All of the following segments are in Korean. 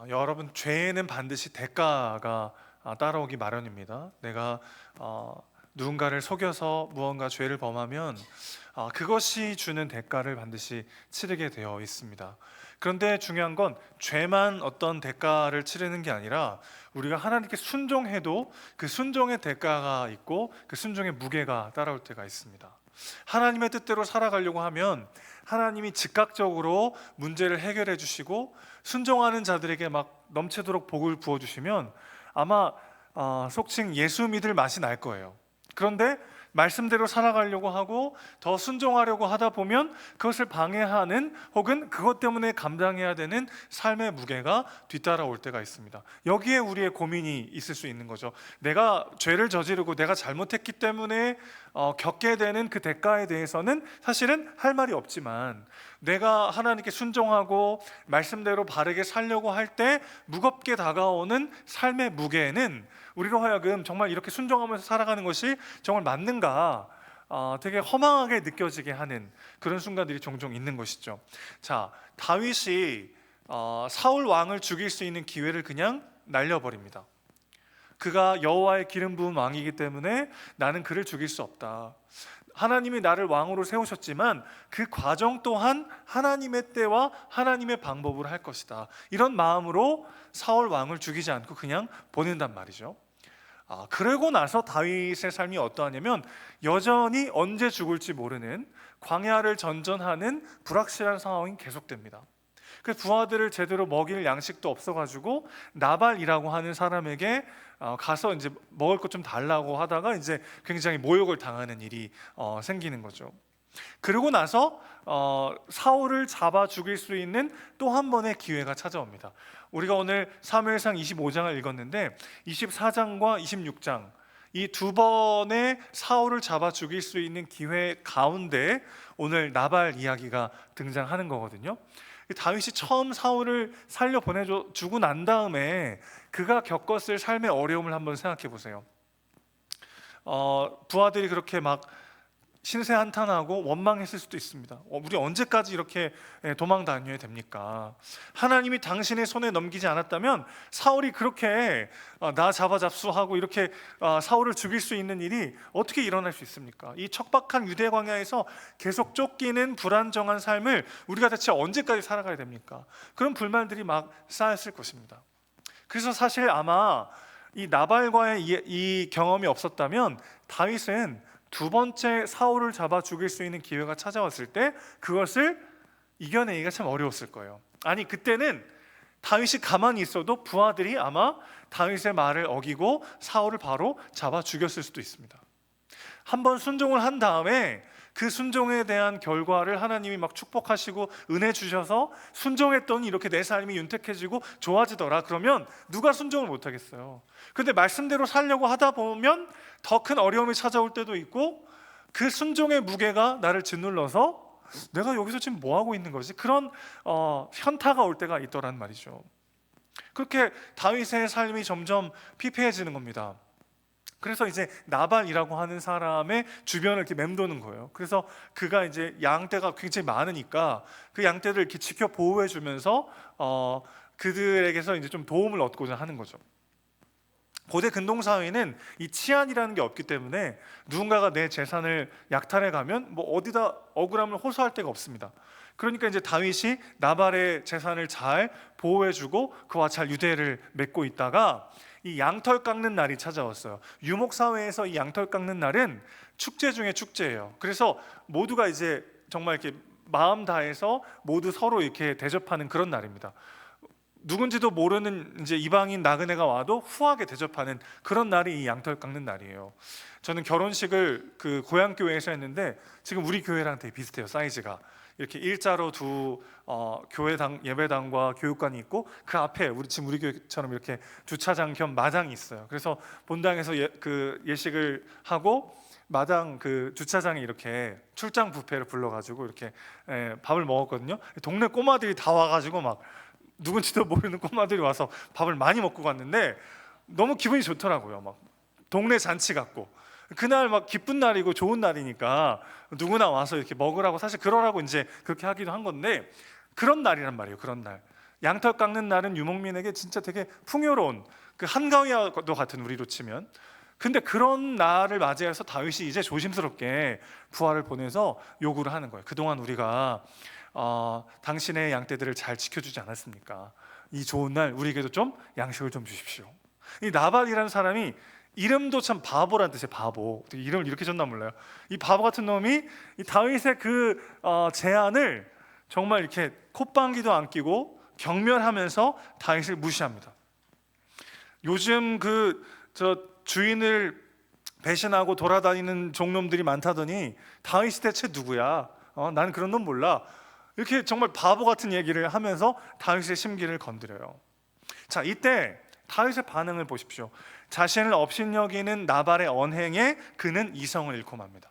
어, 여러분 죄에는 반드시 대가가 아, 따라오기 마련입니다. 내가 어, 누군가를 속여서 무언가 죄를 범하면 아, 그것이 주는 대가를 반드시 치르게 되어 있습니다. 그런데 중요한 건 죄만 어떤 대가를 치르는 게 아니라 우리가 하나님께 순종해도 그 순종의 대가가 있고 그 순종의 무게가 따라올 때가 있습니다. 하나님의 뜻대로 살아가려고 하면 하나님이 즉각적으로 문제를 해결해 주시고 순종하는 자들에게 막 넘치도록 복을 부어 주시면 아마 어, 속칭 예수 믿을 맛이 날 거예요. 그런데 말씀대로 살아가려고 하고 더 순종하려고 하다 보면 그것을 방해하는 혹은 그것 때문에 감당해야 되는 삶의 무게가 뒤따라올 때가 있습니다. 여기에 우리의 고민이 있을 수 있는 거죠. 내가 죄를 저지르고 내가 잘못했기 때문에 어, 겪게 되는 그 대가에 대해서는 사실은 할 말이 없지만 내가 하나님께 순종하고 말씀대로 바르게 살려고 할 때 무겁게 다가오는 삶의 무게는 우리로 하여금 정말 이렇게 순종하면서 살아가는 것이 정말 맞는가 어, 되게 허망하게 느껴지게 하는 그런 순간들이 종종 있는 것이죠. 자 다윗이 어, 사울 왕을 죽일 수 있는 기회를 그냥 날려버립니다. 그가 여호와의 기름 부은 왕이기 때문에 나는 그를 죽일 수 없다. 하나님이 나를 왕으로 세우셨지만 그 과정 또한 하나님의 때와 하나님의 방법으로 할 것이다. 이런 마음으로 사울 왕을 죽이지 않고 그냥 보낸단 말이죠. 아, 그러고 나서 다윗의 삶이 어떠하냐면 여전히 언제 죽을지 모르는 광야를 전전하는 불확실한 상황이 계속됩니다. 그 부하들을 제대로 먹일 양식도 없어가지고 나발이라고 하는 사람에게 어, 가서 이제 먹을 것 좀 달라고 하다가 이제 굉장히 모욕을 당하는 일이 어, 생기는 거죠. 그리고 나서 어, 사울을 잡아 죽일 수 있는 또 한 번의 기회가 찾아옵니다. 우리가 오늘 사무엘상 25장을 읽었는데 24장과 26장 이 두 번의 사울을 잡아 죽일 수 있는 기회 가운데 오늘 나발 이야기가 등장하는 거거든요. 다윗이 처음 사울을 살려 보내줘 주고 난 다음에 그가 겪었을 삶의 어려움을 한번 생각해 보세요. 어, 부하들이 그렇게 막 신세 한탄하고 원망했을 수도 있습니다. 어, 우리 언제까지 이렇게 예, 도망 다녀야 됩니까? 하나님이 당신의 손에 넘기지 않았다면 사울이 그렇게 어, 나 잡아 잡수하고 이렇게 어, 사울을 죽일 수 있는 일이 어떻게 일어날 수 있습니까? 이 척박한 유대 광야에서 계속 쫓기는 불안정한 삶을 우리가 대체 언제까지 살아가야 됩니까? 그런 불만들이 막 쌓였을 것입니다. 그래서 사실 아마 이 나발과의 이, 이 경험이 없었다면 다윗은 두 번째 사울을 잡아 죽일 수 있는 기회가 찾아왔을 때 그것을 이겨내기가 참 어려웠을 거예요. 아니 그때는 다윗이 가만히 있어도 부하들이 아마 다윗의 말을 어기고 사울을 바로 잡아 죽였을 수도 있습니다. 한번 순종을 한 다음에 그 순종에 대한 결과를 하나님이 막 축복하시고 은혜 주셔서 순종했더니 이렇게 내 삶이 윤택해지고 좋아지더라. 그러면 누가 순종을 못 하겠어요. 근데 말씀대로 살려고 하다 보면 더 큰 어려움이 찾아올 때도 있고 그 순종의 무게가 나를 짓눌러서 내가 여기서 지금 뭐 하고 있는 거지? 그런 어, 현타가 올 때가 있더란 말이죠. 그렇게 다윗의 삶이 점점 피폐해지는 겁니다. 그래서 이제 나발이라고 하는 사람의 주변을 이렇게 맴도는 거예요. 그래서 그가 이제 양떼가 굉장히 많으니까 그 양떼를 이렇게 지켜 보호해 주면서 어, 그들에게서 이제 좀 도움을 얻고자 하는 거죠. 고대 근동 사회는 이 치안이라는 게 없기 때문에 누군가가 내 재산을 약탈해 가면 뭐 어디다 억울함을 호소할 데가 없습니다. 그러니까 이제 다윗이 나발의 재산을 잘 보호해 주고 그와 잘 유대를 맺고 있다가 이 양털 깎는 날이 찾아왔어요. 유목 사회에서 이 양털 깎는 날은 축제 중에 축제예요. 그래서 모두가 이제 정말 이렇게 마음 다해서 모두 서로 이렇게 대접하는 그런 날입니다. 누군지도 모르는 이제 이방인 나그네가 와도 후하게 대접하는 그런 날이 이 양털 깎는 날이에요. 저는 결혼식을 그 고향 교회에서 했는데 지금 우리 교회랑 되게 비슷해요 사이즈가. 이렇게 일자로 두 어, 교회당 예배당과 교육관이 있고 그 앞에 우리 지금 우리 교회처럼 이렇게 주차장 겸 마당이 있어요. 그래서 본당에서 예, 그 예식을 하고 마당 그 주차장에 이렇게 출장 뷔페를 불러가지고 이렇게 예, 밥을 먹었거든요. 동네 꼬마들이 다 와가지고 막 누군지도 모르는 꼬마들이 와서 밥을 많이 먹고 갔는데 너무 기분이 좋더라고요. 막 동네 잔치 같고 그날 막 기쁜 날이고 좋은 날이니까 누구나 와서 이렇게 먹으라고 사실 그러라고 이제 그렇게 하기도 한 건데 그런 날이란 말이에요. 그런 날. 양털 깎는 날은 유목민에게 진짜 되게 풍요로운 그 한가위와도 같은 우리로 치면 근데 그런 날을 맞이해서 다윗이 이제 조심스럽게 부하를 보내서 요구를 하는 거예요. 그동안 우리가 어, 당신의 양떼들을 잘 지켜주지 않았습니까? 이 좋은 날 우리에게도 좀 양식을 좀 주십시오. 이 나발이라는 사람이 이름도 참 바보란 뜻이에요. 바보. 이름을 이렇게 줬나 몰라요. 이 바보 같은 놈이 이 다윗의 그 어, 제안을 정말 이렇게 콧방귀도 안 끼고 경멸하면서 다윗을 무시합니다. 요즘 그 저 주인을 배신하고 돌아다니는 종놈들이 많다더니 다윗이 대체 누구야? 어, 나는 그런 놈 몰라. 이렇게 정말 바보 같은 얘기를 하면서 다윗의 심기를 건드려요. 자, 이때 다윗의 반응을 보십시오. 자신을 업신여기는 나발의 언행에 그는 이성을 잃고 맙니다.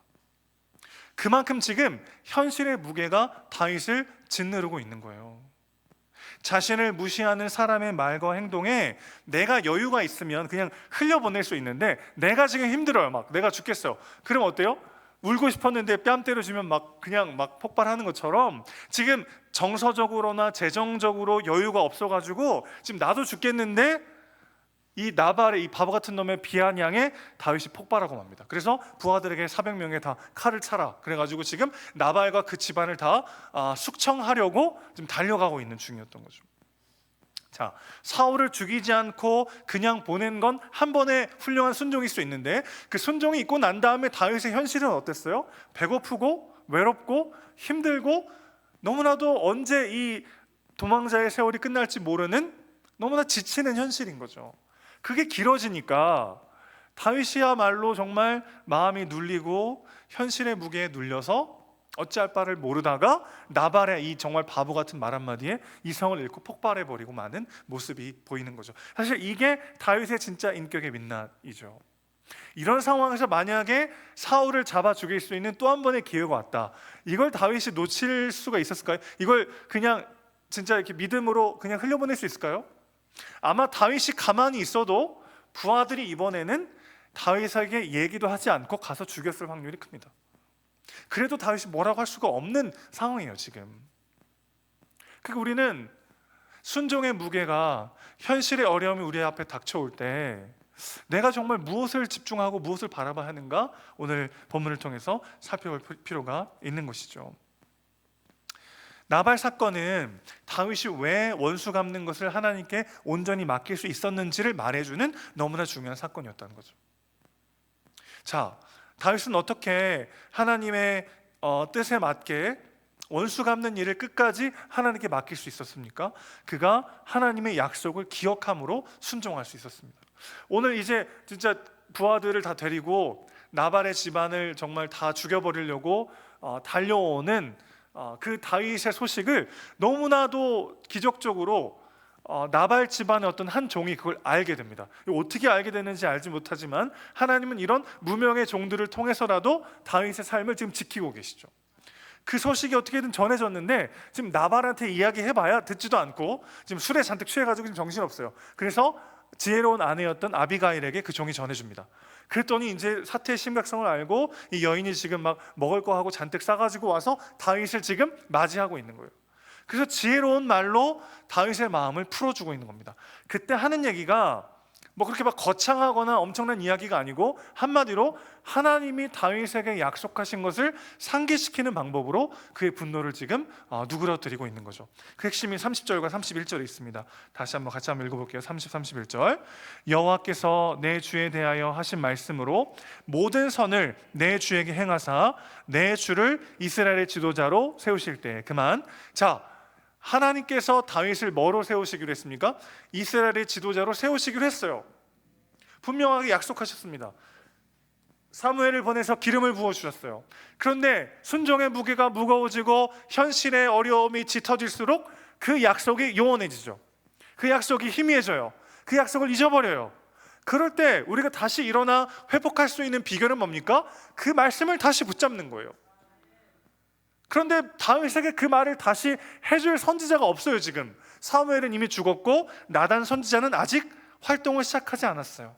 그만큼 지금 현실의 무게가 다윗을 짓누르고 있는 거예요. 자신을 무시하는 사람의 말과 행동에 내가 여유가 있으면 그냥 흘려보낼 수 있는데 내가 지금 힘들어요. 막 내가 죽겠어요. 그럼 어때요? 울고 싶었는데 뺨 때려주면 막 그냥 막 폭발하는 것처럼 지금 정서적으로나 재정적으로 여유가 없어가지고 지금 나도 죽겠는데 이 나발의 이 바보 같은 놈의 비아냥에 다윗이 폭발하고 맙니다. 그래서 부하들에게 400명에 다 칼을 차라. 그래가지고 지금 나발과 그 집안을 다 아, 숙청하려고 지금 달려가고 있는 중이었던 거죠. 자, 사울을 죽이지 않고 그냥 보낸 건 한 번의 훌륭한 순종일 수 있는데 그 순종이 있고 난 다음에 다윗의 현실은 어땠어요? 배고프고 외롭고 힘들고 너무나도 언제 이 도망자의 세월이 끝날지 모르는 너무나 지치는 현실인 거죠. 그게 길어지니까 다윗이야말로 정말 마음이 눌리고 현실의 무게에 눌려서 어찌할 바를 모르다가 나발의 이 정말 바보 같은 말 한마디에 이성을 잃고 폭발해 버리고 마는 모습이 보이는 거죠. 사실 이게 다윗의 진짜 인격의 민낯이죠. 이런 상황에서 만약에 사울을 잡아 죽일 수 있는 또 한 번의 기회가 왔다. 이걸 다윗이 놓칠 수가 있었을까요? 이걸 그냥 진짜 이렇게 믿음으로 그냥 흘려보낼 수 있을까요? 아마 다윗이 가만히 있어도 부하들이 이번에는 다윗에게 얘기도 하지 않고 가서 죽였을 확률이 큽니다. 그래도 다윗이 뭐라고 할 수가 없는 상황이에요, 지금. 그러니까 우리는 순종의 무게가 현실의 어려움이 우리 앞에 닥쳐올 때 내가 정말 무엇을 집중하고 무엇을 바라봐야 하는가 오늘 본문을 통해서 살펴볼 필요가 있는 것이죠. 나발 사건은 다윗이 왜 원수 갚는 것을 하나님께 온전히 맡길 수 있었는지를 말해주는 너무나 중요한 사건이었다는 거죠. 자, 다윗은 어떻게 하나님의 어, 뜻에 맞게 원수 갚는 일을 끝까지 하나님께 맡길 수 있었습니까? 그가 하나님의 약속을 기억함으로 순종할 수 있었습니다. 오늘 이제 진짜 부하들을 다 데리고 나발의 집안을 정말 다 죽여버리려고 어, 달려오는 어, 그 다윗의 소식을 너무나도 기적적으로 어, 나발 집안의 어떤 한 종이 그걸 알게 됩니다. 어떻게 알게 되는지 알지 못하지만 하나님은 이런 무명의 종들을 통해서라도 다윗의 삶을 지금 지키고 계시죠. 그 소식이 어떻게든 전해졌는데 지금 나발한테 이야기해봐야 듣지도 않고 지금 술에 잔뜩 취해가지고 지금 정신 없어요. 그래서 지혜로운 아내였던 아비가일에게 그 종이 전해줍니다. 그랬더니 이제 사태의 심각성을 알고 이 여인이 지금 막 먹을 거 하고 잔뜩 싸가지고 와서 다윗을 지금 맞이하고 있는 거예요. 그래서 지혜로운 말로 다윗의 마음을 풀어주고 있는 겁니다. 그때 하는 얘기가 뭐 그렇게 막 거창하거나 엄청난 이야기가 아니고 한마디로 하나님이 다윗에게 약속하신 것을 상기시키는 방법으로 그의 분노를 지금 어, 누그러뜨리고 있는 거죠. 그 핵심이 30절과 31절에 있습니다. 다시 한번 같이 한번 읽어볼게요. 30, 31절 여호와께서 내 주에 대하여 하신 말씀으로 모든 선을 내 주에게 행하사 내 주를 이스라엘의 지도자로 세우실 때 그만 자 하나님께서 다윗을 뭐로 세우시기로 했습니까? 이스라엘의 지도자로 세우시기로 했어요. 분명하게 약속하셨습니다. 사무엘을 보내서 기름을 부어 주셨어요. 그런데 순종의 무게가 무거워지고 현실의 어려움이 짙어질수록 그 약속이 요원해지죠. 그 약속이 희미해져요. 그 약속을 잊어버려요. 그럴 때 우리가 다시 일어나 회복할 수 있는 비결은 뭡니까? 그 말씀을 다시 붙잡는 거예요. 그런데 다윗에게 그 말을 다시 해줄 선지자가 없어요 지금 사무엘은 이미 죽었고 나단 선지자는 아직 활동을 시작하지 않았어요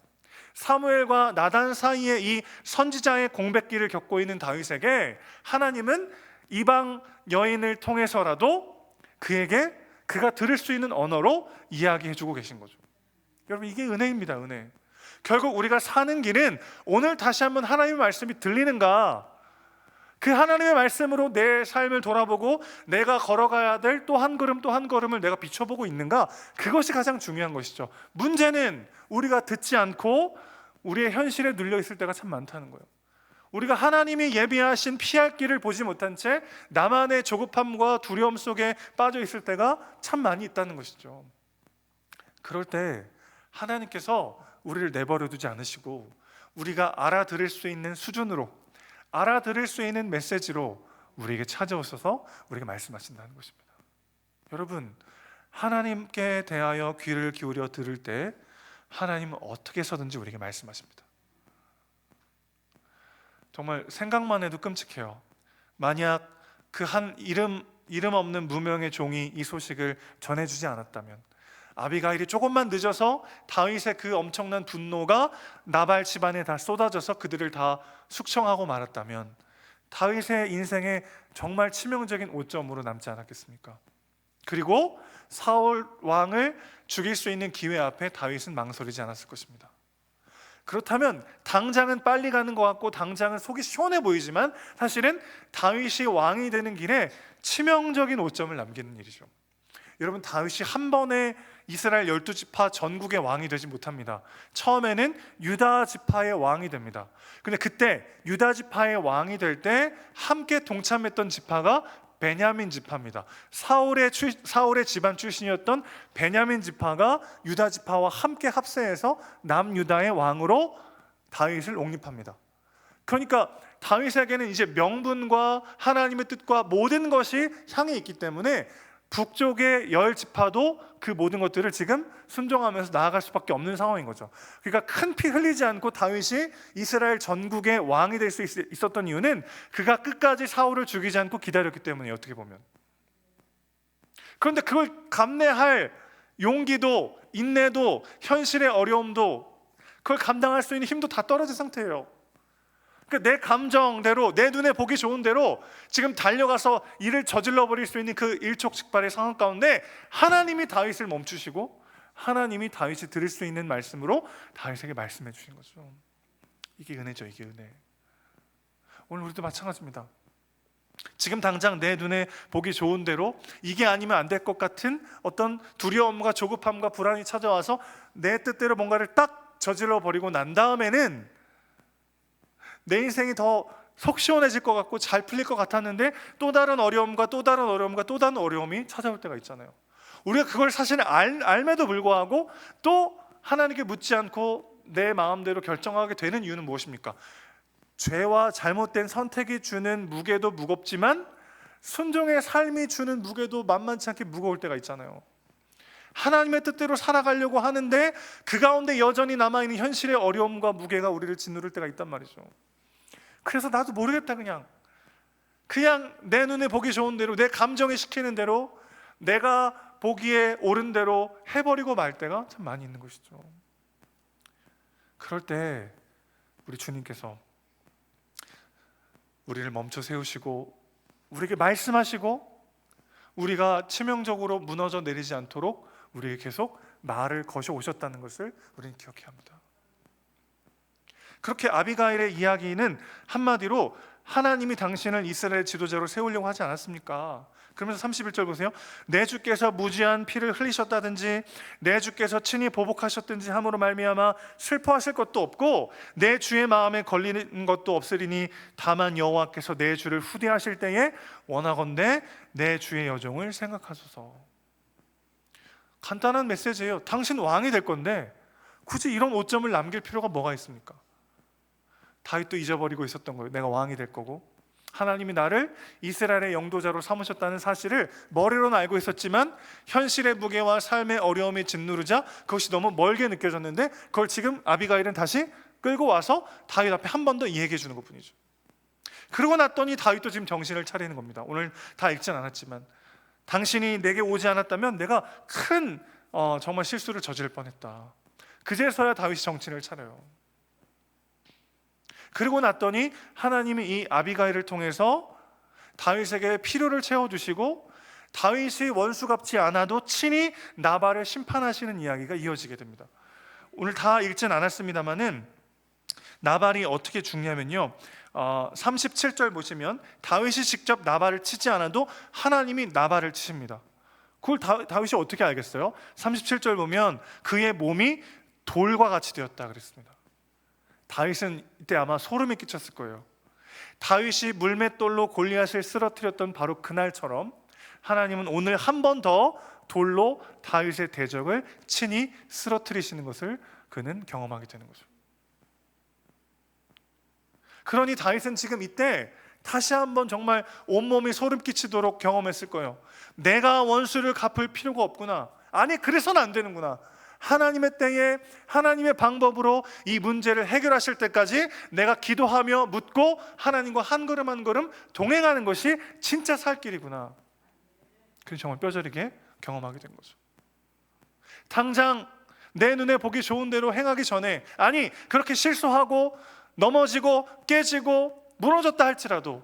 사무엘과 나단 사이에 이 선지자의 공백기를 겪고 있는 다윗에게 하나님은 이방 여인을 통해서라도 그에게 그가 들을 수 있는 언어로 이야기해 주고 계신 거죠. 여러분 이게 은혜입니다. 은혜. 결국 우리가 사는 길은 오늘 다시 한번 하나님의 말씀이 들리는가? 그 하나님의 말씀으로 내 삶을 돌아보고 내가 걸어가야 될 또 한 걸음 또 한 걸음을 내가 비춰보고 있는가? 그것이 가장 중요한 것이죠. 문제는 우리가 듣지 않고 우리의 현실에 눌려 있을 때가 참 많다는 거예요. 우리가 하나님이 예비하신 피할 길을 보지 못한 채 나만의 조급함과 두려움 속에 빠져 있을 때가 참 많이 있다는 것이죠. 그럴 때 하나님께서 우리를 내버려 두지 않으시고 우리가 알아들을 수 있는 수준으로 알아들을 수 있는 메시지로 우리에게 찾아오셔서 우리에게 말씀하신다는 것입니다. 여러분, 하나님께 대하여 귀를 기울여 들을 때 하나님은 어떻게 해서든지 우리에게 말씀하십니다. 정말 생각만 해도 끔찍해요. 만약 그 한 이름 이름 없는 무명의 종이 이 소식을 전해주지 않았다면 아비가일이 조금만 늦어서 다윗의 그 엄청난 분노가 나발 집안에 다 쏟아져서 그들을 다 숙청하고 말았다면 다윗의 인생에 정말 치명적인 오점으로 남지 않았겠습니까? 그리고 사울 왕을 죽일 수 있는 기회 앞에 다윗은 망설이지 않았을 것입니다. 그렇다면 당장은 빨리 가는 것 같고 당장은 속이 시원해 보이지만 사실은 다윗이 왕이 되는 길에 치명적인 오점을 남기는 일이죠. 여러분 다윗이 한 번에 이스라엘 열두 지파 전국의 왕이 되지 못합니다. 처음에는 유다 지파의 왕이 됩니다. 근데 그때 유다 지파의 왕이 될 때 함께 동참했던 지파가 베냐민 지파입니다. 사울의 출, 사울의 집안 출신이었던 베냐민 지파가 유다 지파와 함께 합세해서 남유다의 왕으로 다윗을 옹립합니다. 그러니까 다윗에게는 이제 명분과 하나님의 뜻과 모든 것이 향해 있기 때문에 북쪽의 열 지파도 그 모든 것들을 지금 순종하면서 나아갈 수밖에 없는 상황인 거죠. 그러니까 큰 피 흘리지 않고 다윗이 이스라엘 전국의 왕이 될 수 있었던 이유는 그가 끝까지 사울을 죽이지 않고 기다렸기 때문에 어떻게 보면. 그런데 그걸 감내할 용기도 인내도 현실의 어려움도 그걸 감당할 수 있는 힘도 다 떨어진 상태예요. 그러니까 내 감정대로 내 눈에 보기 좋은 대로 지금 달려가서 일을 저질러 버릴 수 있는 그 일촉즉발의 상황 가운데 하나님이 다윗을 멈추시고 하나님이 다윗이 들을 수 있는 말씀으로 다윗에게 말씀해 주신 거죠. 이게 은혜죠, 이게 은혜. 오늘 우리도 마찬가지입니다. 지금 당장 내 눈에 보기 좋은 대로 이게 아니면 안 될 것 같은 어떤 두려움과 조급함과 불안이 찾아와서 내 뜻대로 뭔가를 딱 저질러 버리고 난 다음에는 내 인생이 더 속 시원해질 것 같고 잘 풀릴 것 같았는데 또 다른 어려움과 또 다른 어려움과 또 다른 어려움이 찾아올 때가 있잖아요. 우리가 그걸 사실 알, 알매도 불구하고 또 하나님께 묻지 않고 내 마음대로 결정하게 되는 이유는 무엇입니까? 죄와 잘못된 선택이 주는 무게도 무겁지만 순종의 삶이 주는 무게도 만만치 않게 무거울 때가 있잖아요. 하나님의 뜻대로 살아가려고 하는데 그 가운데 여전히 남아있는 현실의 어려움과 무게가 우리를 짓누를 때가 있단 말이죠. 그래서 나도 모르겠다 그냥 그냥 내 눈에 보기 좋은 대로 내 감정에 시키는 대로 내가 보기에 옳은 대로 해버리고 말 때가 참 많이 있는 것이죠. 그럴 때 우리 주님께서 우리를 멈춰 세우시고 우리에게 말씀하시고 우리가 치명적으로 무너져 내리지 않도록 우리에게 계속 말을 거셔 오셨다는 것을 우리는 기억해야 합니다. 그렇게 아비가일의 이야기는 한마디로 하나님이 당신을 이스라엘 지도자로 세우려고 하지 않았습니까? 그러면서 31절 보세요. 내 주께서 무지한 피를 흘리셨다든지 내 주께서 친히 보복하셨든지 함으로 말미암아 슬퍼하실 것도 없고 내 주의 마음에 걸리는 것도 없으리니 다만 여호와께서 내 주를 후대하실 때에 원하건대 내 주의 여종을 생각하소서. 간단한 메시지예요. 당신 왕이 될 건데 굳이 이런 오점을 남길 필요가 뭐가 있습니까? 다윗도 잊어버리고 있었던 거예요. 내가 왕이 될 거고 하나님이 나를 이스라엘의 영도자로 삼으셨다는 사실을 머리로는 알고 있었지만 현실의 무게와 삶의 어려움이 짓누르자 그것이 너무 멀게 느껴졌는데 그걸 지금 아비가일은 다시 끌고 와서 다윗 앞에 한 번 더 이야기해 주는 것뿐이죠. 그러고 났더니 다윗도 지금 정신을 차리는 겁니다. 오늘 다 읽진 않았지만 당신이 내게 오지 않았다면 내가 큰 어, 정말 실수를 저지를 뻔했다. 그제서야 다윗이 정신을 차려요. 그리고 났더니 하나님이 이 아비가일을 통해서 다윗에게 필요를 채워 주시고 다윗이 원수 갚지 않아도 친히 나발을 심판하시는 이야기가 이어지게 됩니다. 오늘 다 읽진 않았습니다만은 나발이 어떻게 죽냐면요. 어, 37절 보시면 다윗이 직접 나발을 치지 않아도 하나님이 나발을 치십니다. 그걸 다, 다윗이 어떻게 알겠어요? 37절 보면 그의 몸이 돌과 같이 되었다 그랬습니다. 다윗은 이때 아마 소름이 끼쳤을 거예요. 다윗이 물맷돌로 골리앗을 쓰러뜨렸던 바로 그날처럼 하나님은 오늘 한 번 더 돌로 다윗의 대적을 친히 쓰러뜨리시는 것을 그는 경험하게 되는 거죠. 그러니 다윗은 지금 이때 다시 한번 정말 온몸이 소름 끼치도록 경험했을 거예요. 내가 원수를 갚을 필요가 없구나. 아니, 그래서는 안 되는구나. 하나님의 때에 하나님의 방법으로 이 문제를 해결하실 때까지 내가 기도하며 묻고 하나님과 한 걸음 한 걸음 동행하는 것이 진짜 살 길이구나. 그래서 정말 뼈저리게 경험하게 된 거죠. 당장 내 눈에 보기 좋은 대로 행하기 전에 아니 그렇게 실수하고 넘어지고 깨지고 무너졌다 할지라도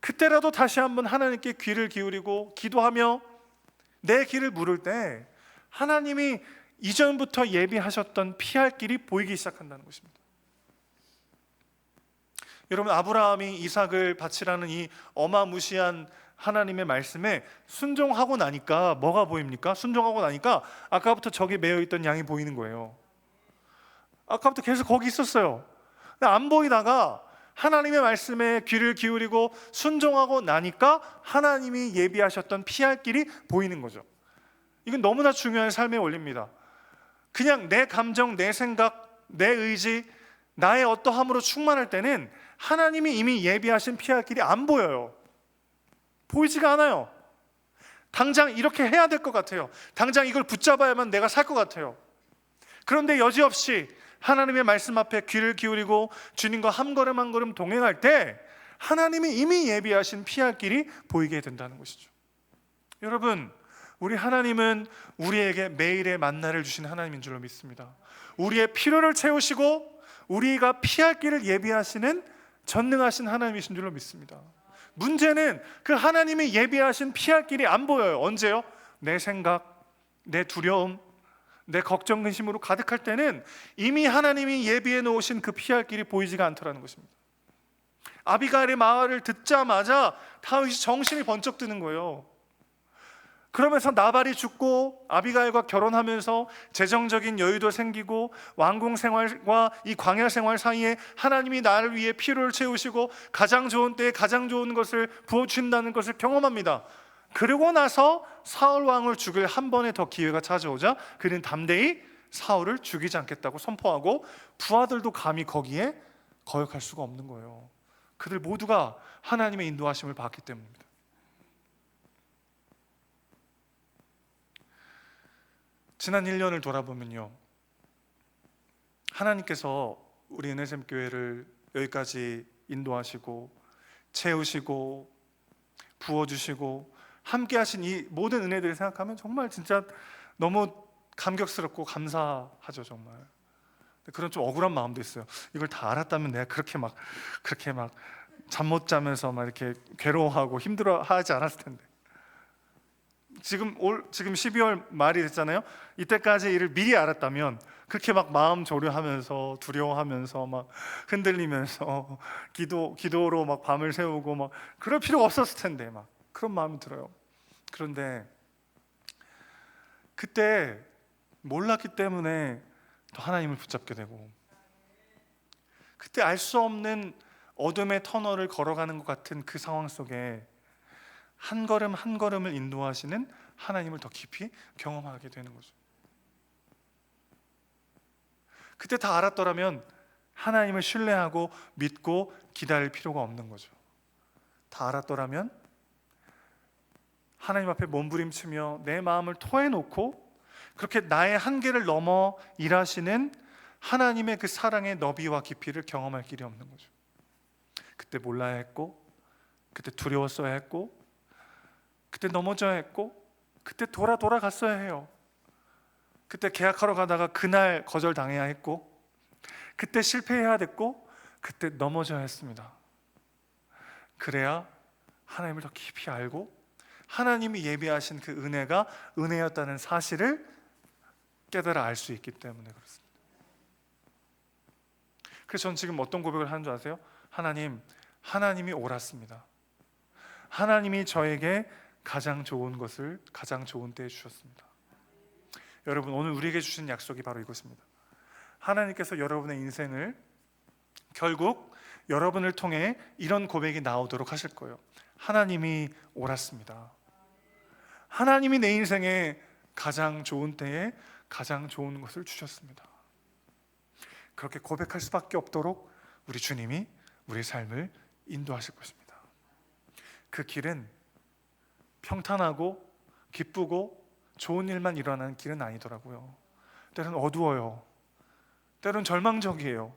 그때라도 다시 한번 하나님께 귀를 기울이고 기도하며 내 길을 물을 때 하나님이 이전부터 예비하셨던 피할 길이 보이기 시작한다는 것입니다. 여러분 아브라함이 이삭을 바치라는 이 어마무시한 하나님의 말씀에 순종하고 나니까 뭐가 보입니까? 순종하고 나니까 아까부터 저기 매여 있던 양이 보이는 거예요. 아까부터 계속 거기 있었어요. 안 보이다가 하나님의 말씀에 귀를 기울이고 순종하고 나니까 하나님이 예비하셨던 피할 길이 보이는 거죠. 이건 너무나 중요한 삶의 원리입니다. 그냥 내 감정, 내 생각, 내 의지, 나의 어떠함으로 충만할 때는 하나님이 이미 예비하신 피할 길이 안 보여요. 보이지가 않아요. 당장 이렇게 해야 될 것 같아요. 당장 이걸 붙잡아야만 내가 살 것 같아요. 그런데 여지없이 하나님의 말씀 앞에 귀를 기울이고 주님과 한 걸음 한 걸음 동행할 때 하나님이 이미 예비하신 피할 길이 보이게 된다는 것이죠. 여러분, 우리 하나님은 우리에게 매일의 만나를 주신 하나님인 줄로 믿습니다. 우리의 필요를 채우시고 우리가 피할 길을 예비하시는 전능하신 하나님이신 줄로 믿습니다. 문제는 그 하나님이 예비하신 피할 길이 안 보여요. 언제요? 내 생각, 내 두려움, 내 걱정 근심으로 가득할 때는 이미 하나님이 예비해 놓으신 그 피할 길이 보이지가 않더라는 것입니다. 아비가일의 말을 듣자마자 다윗이 정신이 번쩍 드는 거예요. 그러면서 나발이 죽고 아비가일과 결혼하면서 재정적인 여유도 생기고 왕궁 생활과 이 광야 생활 사이에 하나님이 나를 위해 필요를 채우시고 가장 좋은 때에 가장 좋은 것을 부어 주신다는 것을 경험합니다. 그러고 나서 사울 왕을 죽일 한 번의 더 기회가 찾아오자 그는 담대히 사울을 죽이지 않겠다고 선포하고 부하들도 감히 거기에 거역할 수가 없는 거예요. 그들 모두가 하나님의 인도하심을 받기 때문입니다. 지난 1년을 돌아보면요. 하나님께서 우리 은혜샘 교회를 여기까지 인도하시고 채우시고 부어 주시고 함께 하신 이 모든 은혜들을 생각하면 정말 진짜 너무 감격스럽고 감사하죠, 정말. 그런 좀 억울한 마음도 있어요. 이걸 다 알았다면 내가 그렇게 막 그렇게 막 잠 못 자면서 막 이렇게 괴로워하고 힘들어하지 않았을 텐데. 지금 올 지금 12월 말이 됐잖아요. 이때까지 일을 미리 알았다면 그렇게 막 마음 조려하면서 두려워하면서 막 흔들리면서 기도 기도로 막 밤을 새우고 막 그럴 필요가 없었을 텐데 막 그런 마음이 들어요. 그런데 그때 몰랐기 때문에 더 하나님을 붙잡게 되고 그때 알 수 없는 어둠의 터널을 걸어가는 것 같은 그 상황 속에 한 걸음 한 걸음을 인도하시는 하나님을 더 깊이 경험하게 되는 거죠. 그때 다 알았더라면 하나님을 신뢰하고 믿고 기다릴 필요가 없는 거죠. 다 알았더라면 하나님 앞에 몸부림치며 내 마음을 토해놓고 그렇게 나의 한계를 넘어 일하시는 하나님의 그 사랑의 너비와 깊이를 경험할 길이 없는 거죠. 그때 몰라야 했고, 그때 두려웠어야 했고, 그때 넘어져야 했고, 그때 돌아 돌아갔어야 해요. 그때 계약하러 가다가 그날 거절 당해야 했고, 그때 실패해야 됐고, 그때 넘어져야 했습니다. 그래야 하나님을 더 깊이 알고 하나님이 예비하신 그 은혜가 은혜였다는 사실을 깨달아 알 수 있기 때문에 그렇습니다. 그래서 전 지금 어떤 고백을 하는 줄 아세요? 하나님, 하나님이 옳았습니다. 하나님이 저에게 가장 좋은 것을 가장 좋은 때에 주셨습니다. 여러분 오늘 우리에게 주신 약속이 바로 이것입니다. 하나님께서 여러분의 인생을 결국 여러분을 통해 이런 고백이 나오도록 하실 거예요. 하나님이 옳았습니다. 하나님이 내 인생에 가장 좋은 때에 가장 좋은 것을 주셨습니다. 그렇게 고백할 수밖에 없도록 우리 주님이 우리 삶을 인도하실 것입니다. 그 길은 평탄하고 기쁘고 좋은 일만 일어나는 길은 아니더라고요. 때로는 어두워요. 때로는 절망적이에요.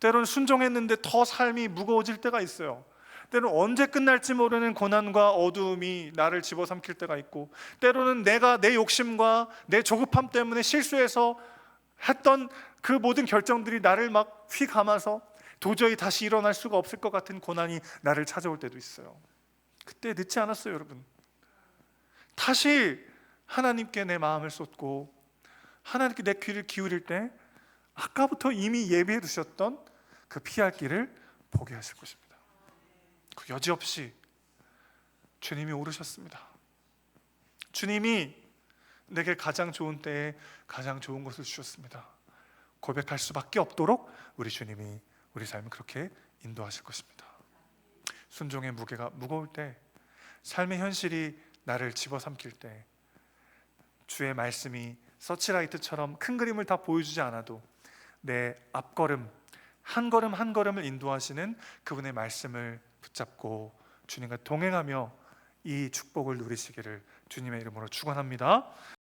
때로는 순종했는데 더 삶이 무거워질 때가 있어요. 때로는 언제 끝날지 모르는 고난과 어두움이 나를 집어삼킬 때가 있고 때로는 내가 내 욕심과 내 조급함 때문에 실수해서 했던 그 모든 결정들이 나를 막 휘감아서 도저히 다시 일어날 수가 없을 것 같은 고난이 나를 찾아올 때도 있어요. 그때 늦지 않았어요, 여러분. 다시 하나님께 내 마음을 쏟고 하나님께 내 귀를 기울일 때 아까부터 이미 예비해 두셨던 그 피할 길을 보게 하실 것입니다. 그 여지없이 주님이 오르셨습니다. 주님이 내게 가장 좋은 때에 가장 좋은 것을 주셨습니다. 고백할 수밖에 없도록 우리 주님이 우리 삶을 그렇게 인도하실 것입니다. 순종의 무게가 무거울 때, 삶의 현실이 나를 집어삼킬 때, 주의 말씀이 서치라이트처럼 큰 그림을 다 보여주지 않아도 내 앞걸음 한 걸음 한 걸음을 인도하시는 그분의 말씀을 붙잡고 주님과 동행하며 이 축복을 누리시기를 주님의 이름으로 축원합니다.